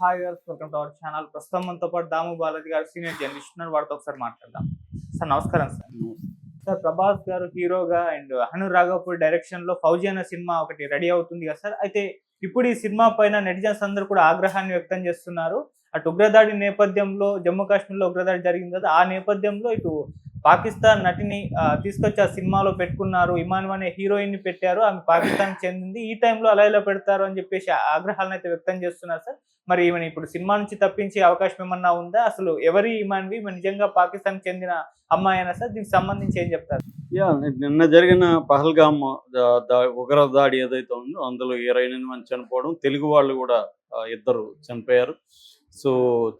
Hi గారు welcome to our channel ప్రస్తుతం మనతో పాటు దాము బాలాజీ గారు సీనియర్ జర్నలిస్ట్ ఉన్నారు. వారితో ఒకసారి మాట్లాడదాం. సార్ నమస్కారం సార్. సార్ ప్రభాస్ గారు హీరోగా అండ్ హను రాఘవపూర్ డైరెక్షన్లో ఫౌజీ అనే సినిమా ఒకటి రెడీ అవుతుంది కదా సార్. అయితే ఇప్పుడు ఈ సినిమా పైన నెటిజన్స్ అందరూ కూడా ఆగ్రహాన్ని వ్యక్తం చేస్తున్నారు. అటు ఉగ్రదాడి నేపథ్యంలో జమ్మూ కాశ్మీర్లో ఉగ్రదాడి జరిగింది కదా. ఆ నేపథ్యంలో ఇటు పాకిస్తాన్ నటిని తీసుకొచ్చి ఆ సినిమాలో పెట్టుకున్నారు. ఇమాన్ అనే హీరోయిన్ని పెట్టారు. ఆమె పాకిస్తాన్ చెందింది. ఈ టైంలో అలా ఇలా పెడతారు అని చెప్పేసి ఆగ్రహాలను అయితే వ్యక్తం చేస్తున్నారు సార్. మరి ఈమెను ఇప్పుడు సినిమా నుంచి తప్పించే అవకాశం ఏమన్నా ఉందా? అసలు ఎవరి ఇమాన్వి? వి నిజంగా పాకిస్తాన్ చెందిన అమ్మాయి అయినా సార్? దీనికి సంబంధించి ఏం చెప్తారు? యా నిన్న జరిగిన పహల్గామ్ ఉగ్ర దాడి ఏదైతే ఉందో అందులో ఇరవై ఎనిమిది మంది చనిపోవడం తెలుగు వాళ్ళు కూడా ఇద్దరు చనిపోయారు. సో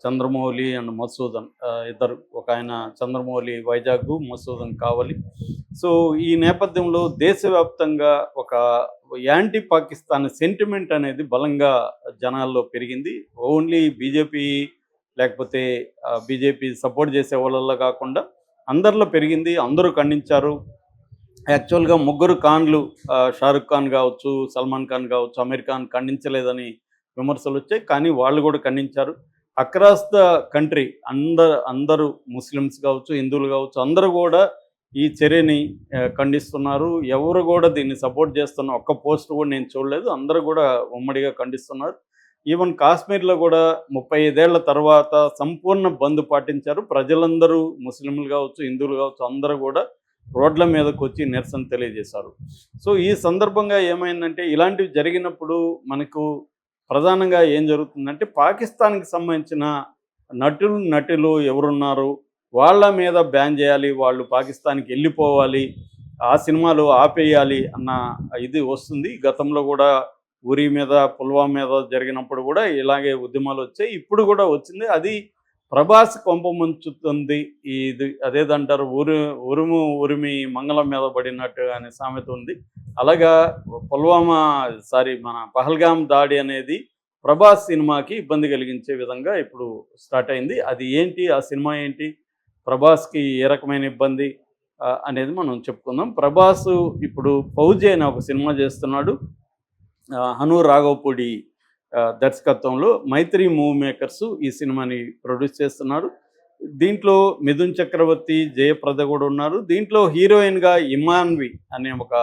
చంద్రమౌళి అండ్ మసూదన్ ఇద్దరు. ఒక ఆయన చంద్రమౌళి వైజాగ్ మసూదన్ కావలి. సో ఈ నేపథ్యంలో దేశవ్యాప్తంగా ఒక యాంటీ పాకిస్తాన్ సెంటిమెంట్ అనేది బలంగా జనాల్లో పెరిగింది. ఓన్లీ బీజేపీ లేకపోతే బీజేపీ సపోర్ట్ చేసే వాళ్ళల్లో కాకుండా అందరిలో పెరిగింది. అందరూ ఖండించారు. యాక్చువల్గా ముగ్గురు ఖాన్లు షారుఖ్ ఖాన్ కావచ్చు సల్మాన్ ఖాన్ కావచ్చు అమీర్ ఖాన్ ఖండించలేదని విమర్శలు వచ్చాయి కానీ వాళ్ళు కూడా ఖండించారు. అక్రాస్ ద కంట్రీ అందరు అందరూ ముస్లిమ్స్ కావచ్చు హిందువులు కావచ్చు అందరూ కూడా ఈ చర్యని ఖండిస్తున్నారు. ఎవరు కూడా దీన్ని సపోర్ట్ చేస్తున్న ఒక్క పోస్ట్ కూడా నేను చూడలేదు. అందరూ కూడా ఉమ్మడిగా ఖండిస్తున్నారు. ఈవెన్ కాశ్మీర్లో కూడా ముప్పై ఐదేళ్ళ తర్వాత సంపూర్ణ బంద్ పాటించారు. ప్రజలందరూ ముస్లింలు కావచ్చు హిందువులు కావచ్చు అందరూ కూడా రోడ్ల మీదకు వచ్చి నిరసన తెలియజేశారు. సో ఈ సందర్భంగా ఏమైందంటే ఇలాంటివి జరిగినప్పుడు మనకు ప్రధానంగా ఏం జరుగుతుందంటే పాకిస్తాన్కి సంబంధించిన నటులు నటులు ఎవరున్నారు? వాళ్ళ మీద బ్యాన్ చేయాలి వాళ్ళు పాకిస్తాన్కి వెళ్ళిపోవాలి ఆ సినిమాలు ఆపేయాలి అన్న ఇది వస్తుంది. గతంలో కూడా ఉరి మీద పుల్వామా మీద జరిగినప్పుడు కూడా ఇలాగే ఉద్యమాలు వచ్చాయి. ఇప్పుడు కూడా వచ్చింది. అది ప్రభాస్ కొంపముంచుతుంది ఇది అదేదంటారు? ఉరు ఉరుము ఉరిమి మంగళం మీద పడినట్టు అనే సామెత ఉంది. అలాగా పుల్వామా సారీ మన పహల్గాం దాడి అనేది ప్రభాస్ సినిమాకి ఇబ్బంది కలిగించే విధంగా ఇప్పుడు స్టార్ట్ అయింది. అది ఏంటి? ఆ సినిమా ఏంటి? ప్రభాస్కి ఏ రకమైన ఇబ్బంది? అనేది మనం చెప్పుకుందాం. ప్రభాస్ ఇప్పుడు ఫౌజీ అనే ఒక సినిమా చేస్తున్నాడు. హను రాఘవపూడి దర్శకత్వంలో మైత్రి మూవీ మేకర్స్ ఈ సినిమాని ప్రొడ్యూస్ చేస్తున్నారు. దీంట్లో మిథున్ చక్రవర్తి జయప్రద కూడా ఉన్నారు. దీంట్లో హీరోయిన్గా ఇమాన్వి అనే ఒక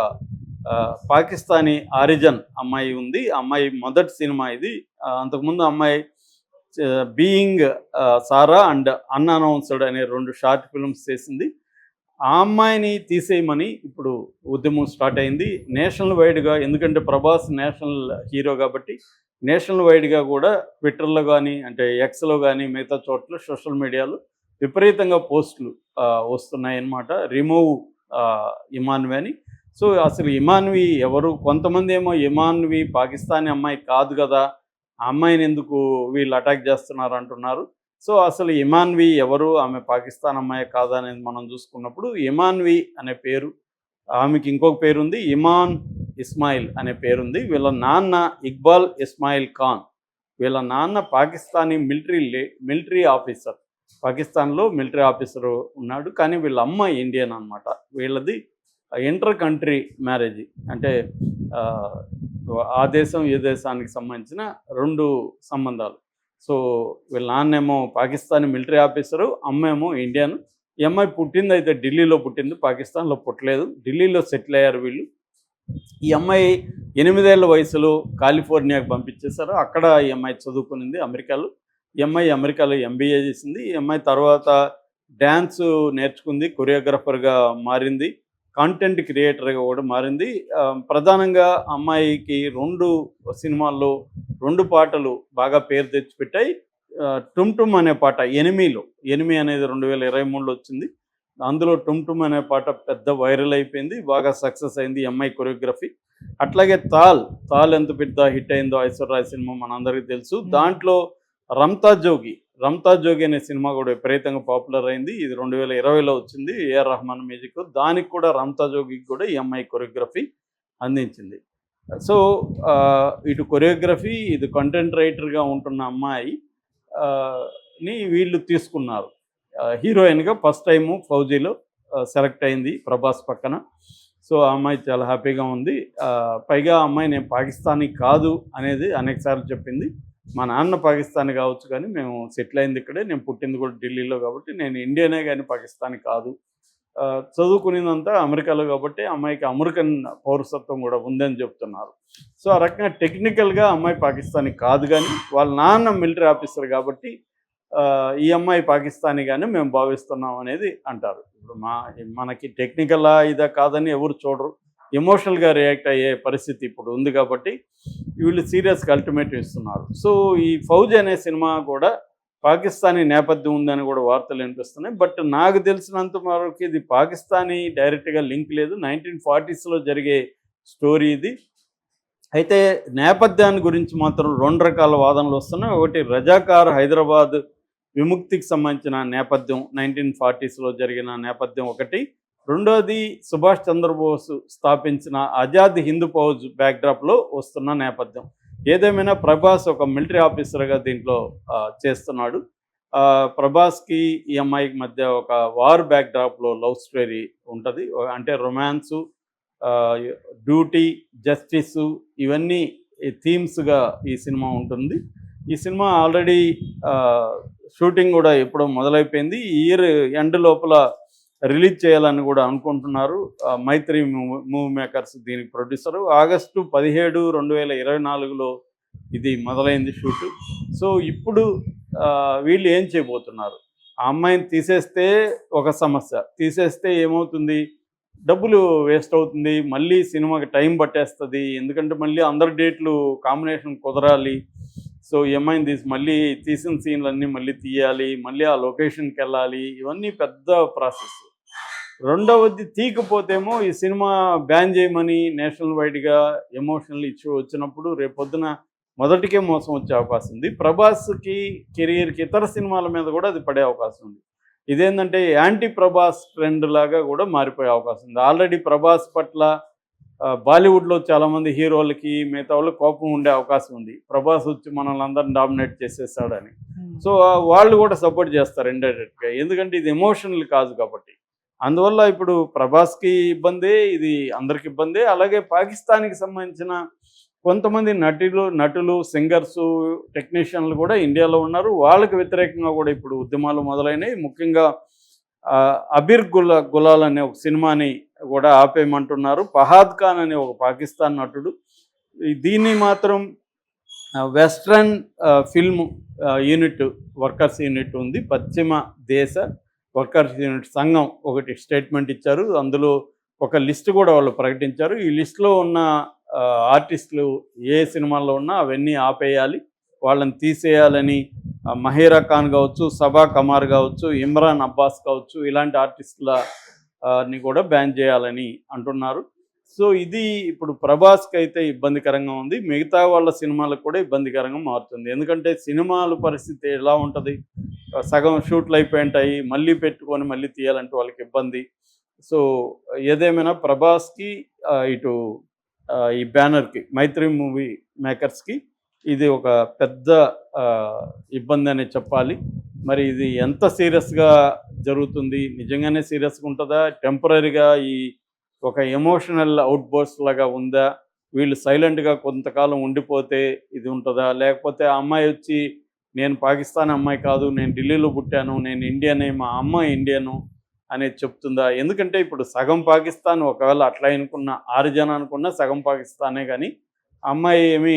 పాకిస్తానీ ఆరిజన్ అమ్మాయి ఉంది. అమ్మాయి మొదటి సినిమా ఇది. అంతకుముందు అమ్మాయి బీయింగ్ సారా అండ్ అన్అనౌన్స్డ్ అనే రెండు షార్ట్ ఫిల్మ్స్ చేసింది. ఆ అమ్మాయిని తీసేయమని ఇప్పుడు ఉద్యమం స్టార్ట్ అయింది. నేషనల్ వైడ్గా ఎందుకంటే ప్రభాస్ నేషనల్ హీరో కాబట్టి నేషనల్ వైడ్గా కూడా ట్విట్టర్లో కానీ అంటే ఎక్స్లో కానీ మిగతా చోట్ల సోషల్ మీడియాలో విపరీతంగా పోస్టులు వస్తున్నాయన్నమాట. రిమూవ్ ఇమాన్వి అని. సో అసలు ఇమాన్వి ఎవరు? కొంతమంది ఏమో ఇమాన్వి పాకిస్తానీ అమ్మాయి కాదు కదా ఆ అమ్మాయిని ఎందుకు వీళ్ళు అటాక్ చేస్తున్నారు అంటున్నారు. సో అసలు ఇమాన్వి ఎవరు? ఆమె పాకిస్తాన్ అమ్మాయి కాదా అనేది మనం చూసుకున్నప్పుడు ఇమాన్వి అనే పేరు ఆమెకి ఇంకొక పేరు ఉంది ఇమాన్ ఇస్మాయిల్ అనే పేరుంది. వీళ్ళ నాన్న ఇక్బాల్ ఇస్మాయిల్ ఖాన్. వీళ్ళ నాన్న పాకిస్తానీ మిలిటరీ మిలిటరీ ఆఫీసర్. పాకిస్తాన్లో మిలిటరీ ఆఫీసర్ ఉన్నాడు. కానీ వీళ్ళ అమ్మ ఇండియన్ అన్నమాట. వీళ్ళది ఇంటర్ కంట్రీ మ్యారేజ్. అంటే ఆ, దేశం ఏ దేశానికి సంబంధించిన రెండు సంబంధాలు. సో వీళ్ళ నాన్నేమో పాకిస్తానీ మిలిటరీ ఆఫీసరు అమ్మేమో ఇండియన్. ఈ అమ్మాయి పుట్టింది అయితే ఢిల్లీలో పుట్టింది. పాకిస్తాన్లో పుట్టలేదు. ఢిల్లీలో సెటిల్ అయ్యారు వీళ్ళు. ఈ అమ్మాయి ఎనిమిదేళ్ళ వయసులో కాలిఫోర్నియాకి పంపించేశారు. అక్కడ ఈ అమ్మాయి చదువుకునింది అమెరికాలో. ఈ అమ్మాయి అమెరికాలో ఎంబీఏ చేసింది. ఈ అమ్మాయి తర్వాత డ్యాన్స్ నేర్చుకుంది కొరియోగ్రాఫర్గా మారింది కాంటెంట్ క్రియేటర్గా కూడా మారింది. ప్రధానంగా అమ్మాయికి రెండు సినిమాల్లో రెండు పాటలు బాగా పేరు తెచ్చిపెట్టాయి. టుమ్ టుమ్ అనే పాట ఎనిమిలో ఎనిమి అనేది రెండు వేల ఇరవై మూడులో వచ్చింది. అందులో టుమ్ టుమ్ అనే పాట పెద్ద వైరల్ అయిపోయింది బాగా సక్సెస్ అయింది అమ్మాయి కొరియోగ్రఫీ. అట్లాగే తాల్ తాల్ ఎంత పెద్ద హిట్ అయిందో ఐశ్వర్య సినిమా మనందరికీ తెలుసు. దాంట్లో రమ్తా జోగి రమ్తా జోగి అనే సినిమా కూడా విపరీతంగా పాపులర్ అయింది. ఇది రెండు వేల ఇరవైలో వచ్చింది ఏఆర్ రహమాన్ మ్యూజిక్. దానికి కూడా రమ్తా జోగికి కూడా అమ్మాయి కొరియోగ్రఫీ అందించింది. సో ఇటు కొరియోగ్రఫీ ఇది కంటెంట్ రైటర్గా ఉంటున్న అమ్మాయి ని వీళ్ళు తీసుకున్నారు. హీరోయిన్గా ఫస్ట్ టైము ఫౌజీలో సెలెక్ట్ అయింది ప్రభాస్ పక్కన. సో ఆ అమ్మాయి చాలా హ్యాపీగా ఉంది. పైగా ఆ అమ్మాయి నేను పాకిస్తానీ కాదు అనేది అనేకసార్లు చెప్పింది. మా నాన్న పాకిస్తాన్ కావచ్చు కానీ మేము సెటిల్ అయింది ఇక్కడే. నేను పుట్టింది కూడా ఢిల్లీలో కాబట్టి నేను ఇండియనే కానీ పాకిస్తాన్ కాదు. చదువుకునేదంతా అమెరికాలో కాబట్టి అమ్మాయికి అమెరికన్ పౌరసత్వం కూడా ఉందని చెప్తున్నారు. సో ఆ రకంగా టెక్నికల్గా అమ్మాయి పాకిస్తానీ కాదు కానీ వాళ్ళ నాన్న మిలిటరీ ఆఫీసర్ కాబట్టి ఈ అమ్మాయి పాకిస్తానీగానే మేము భావిస్తున్నాం అనేది అంటారు. ఇప్పుడు మా మనకి టెక్నికల్ ఇదా కాదని ఎవరు చూడరు. ఎమోషనల్గా రియాక్ట్ అయ్యే పరిస్థితి ఇప్పుడు ఉంది కాబట్టి వీళ్ళు సీరియస్గా అల్టిమేట్ ఇస్తున్నారు. సో ఈ ఫౌజ్ అనే సినిమా కూడా పాకిస్తానీ నేపథ్యం ఉందని కూడా వార్తలు వినిపిస్తున్నాయి. బట్ నాకు తెలిసినంత వరకు ఇది పాకిస్తానీ డైరెక్ట్గా లింక్ లేదు. నైన్టీన్ ఫార్టీస్లో జరిగే స్టోరీ ఇది. అయితే నేపథ్యాన్ని గురించి మాత్రం రెండు రకాల వాదనలు వస్తున్నాయి. ఒకటి రజాకార్ హైదరాబాద్ విముక్తికి సంబంధించిన నేపథ్యం నైన్టీన్ ఫార్టీస్లో జరిగిన నేపథ్యం ఒకటి. రెండోది సుభాష్ చంద్రబోస్ స్థాపించిన ఆజాద్ హిందూ ఫౌజ్ బ్యాక్డ్రాప్లో వస్తున్న నేపథ్యం. ఏదేమైనా ప్రభాస్ ఒక మిలిటరీ ఆఫీసర్గా దీంట్లో చేస్తున్నాడు. ప్రభాస్కి ఈ అమ్మాయికి మధ్య ఒక వార్ బ్యాక్డ్రాప్లో లవ్ స్టోరీ ఉంటుంది. అంటే రొమాన్సు డ్యూటీ జస్టిస్ ఇవన్నీ థీమ్స్గా ఈ సినిమా ఉంటుంది. ఈ సినిమా ఆల్రెడీ షూటింగ్ కూడా ఎప్పుడో మొదలైపోయింది. ఈ ఇయర్ ఎండ్ లోపల రిలీజ్ చేయాలని కూడా అనుకుంటున్నారు మైత్రి మూవీ మేకర్స్ దీనికి ప్రొడ్యూసరు. ఆగస్టు పదిహేడు రెండు వేల ఇరవై నాలుగులో ఇది మొదలైంది షూట్. సో ఇప్పుడు వీళ్ళు ఏం చేయబోతున్నారు? ఆ అమ్మాయిని తీసేస్తే ఒక సమస్య. తీసేస్తే ఏమవుతుంది? డబ్బులు వేస్ట్ అవుతుంది. మళ్ళీ సినిమాకి టైం పట్టేస్తుంది. ఎందుకంటే మళ్ళీ అందరి డేట్లు కాంబినేషన్ కుదరాలి. సో ఏమైంది? మళ్ళీ తీసిన సీన్లన్నీ మళ్ళీ తీయాలి మళ్ళీ ఆ లొకేషన్కి వెళ్ళాలి ఇవన్నీ పెద్ద ప్రాసెస్. రెండవది తీకపోతేమో ఈ సినిమా బ్యాన్ చేయమని నేషనల్ వైడ్గా ఎమోషనల్ ఇష్యూ వచ్చినప్పుడు రేపొద్దున మొదటికే మోసం వచ్చే అవకాశం ఉంది. ప్రభాస్కి కెరీర్కి ఇతర సినిమాల మీద కూడా అది పడే అవకాశం ఉంది. ఇదేంటంటే యాంటీ ప్రభాస్ ట్రెండ్ లాగా కూడా మారిపోయే అవకాశం ఉంది. ఆల్రెడీ ప్రభాస్ పట్ల బాలీవుడ్లో చాలామంది హీరోలకి మిగతా వాళ్ళకి కోపం ఉండే అవకాశం ఉంది. ప్రభాస్ వచ్చి మనల్ని అందరిని డామినేట్ చేసేస్తాడని సో ఆ, వాళ్ళు కూడా సపోర్ట్ చేస్తారు ఇండైరెక్ట్గా. ఎందుకంటే ఇది ఎమోషనల్ కాదు కాబట్టి. అందువల్ల ఇప్పుడు ప్రభాస్కి ఇబ్బందే ఇది అందరికి ఇబ్బందే. అలాగే పాకిస్తాన్కి సంబంధించిన కొంతమంది నటులు నటులు సింగర్స్ టెక్నీషియన్లు కూడా ఇండియాలో ఉన్నారు. వాళ్ళకి వ్యతిరేకంగా కూడా ఇప్పుడు ఉద్యమాలు మొదలైనవి. ముఖ్యంగా అబీర్ గుల గులాల్ అనే ఒక సినిమాని కూడా ఆపేయమంటున్నారు. ఫహాద్ ఖాన్ అనే ఒక పాకిస్తాన్ నటుడు. దీన్ని మాత్రం western film unit workers unit ఉంది. పశ్చిమ దేశ వర్కర్స్ యూనిట్ సంఘం ఒకటి స్టేట్మెంట్ ఇచ్చారు. అందులో ఒక లిస్ట్ కూడా వాళ్ళు ప్రకటించారు. ఈ లిస్ట్లో ఉన్న ఆర్టిస్టులు ఏ సినిమాల్లో ఉన్నా అవన్నీ ఆపేయాలి. వాళ్ళని తీసేయాలని మహీరా ఖాన్ కావచ్చు సబా కమార్ కావచ్చు ఇమ్రాన్ అబ్బాస్ కావచ్చు ఇలాంటి ఆర్టిస్టుల ని కూడా బ్యాన్ చేయాలని అంటున్నారు. సో ఇది ఇప్పుడు ప్రభాస్కి అయితే ఇబ్బందికరంగా ఉంది. మిగతా వాళ్ళ సినిమాలకు కూడా ఇబ్బందికరంగా మారుతుంది. ఎందుకంటే సినిమాల పరిస్థితి ఎలా ఉంటుంది? సగం షూట్లు అయిపోయింటాయి. మళ్ళీ పెట్టుకొని మళ్ళీ తీయాలంటే వాళ్ళకి ఇబ్బంది. సో ఏదేమైనా ప్రభాస్కి ఇటు ఈ బ్యానర్కి మైత్రి మూవీ మేకర్స్కి ఇది ఒక పెద్ద ఇబ్బంది అనే చెప్పాలి. మరి ఇది ఎంత సీరియస్గా జరుగుతుంది? నిజంగానే సీరియస్గా ఉంటుందా? టెంపరీగా ఈ ఒక ఎమోషనల్ అవుట్బోర్స్ లాగా ఉందా? వీళ్ళు సైలెంట్గా కొంతకాలం ఉండిపోతే ఇది ఉంటుందా? లేకపోతే ఆ అమ్మాయి వచ్చి నేను పాకిస్తాన్ అమ్మాయి కాదు నేను ఢిల్లీలో పుట్టాను నేను ఇండియనే మా అమ్మ ఇండియను అనేది చెప్తుందా? ఎందుకంటే ఇప్పుడు సగం పాకిస్తాన్ ఒకవేళ అట్లా అనుకున్న ఆరు జనం అనుకున్నా సగం పాకిస్తానే కానీ అమ్మాయి ఏమి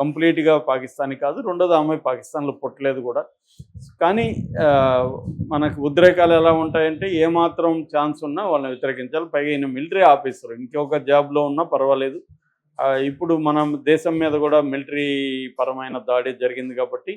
కంప్లీట్గా పాకిస్తానీ కాదు రెండోది అమ్మాయి పాకిస్తాన్లో పుట్టలేదు కూడా. కానీ మనకు ఉద్రేకాలు ఎలా ఉంటాయంటే ఏమాత్రం ఛాన్స్ ఉన్నా వాళ్ళని వ్యతిరేకించాలి. పైగా ఈయన మిలిటరీ ఆఫీసర్. ఇంకొక జాబ్లో ఉన్నా పర్వాలేదు. ఇప్పుడు మనం దేశం మీద కూడా మిలిటరీ పరమైన దాడి జరిగింది కాబట్టి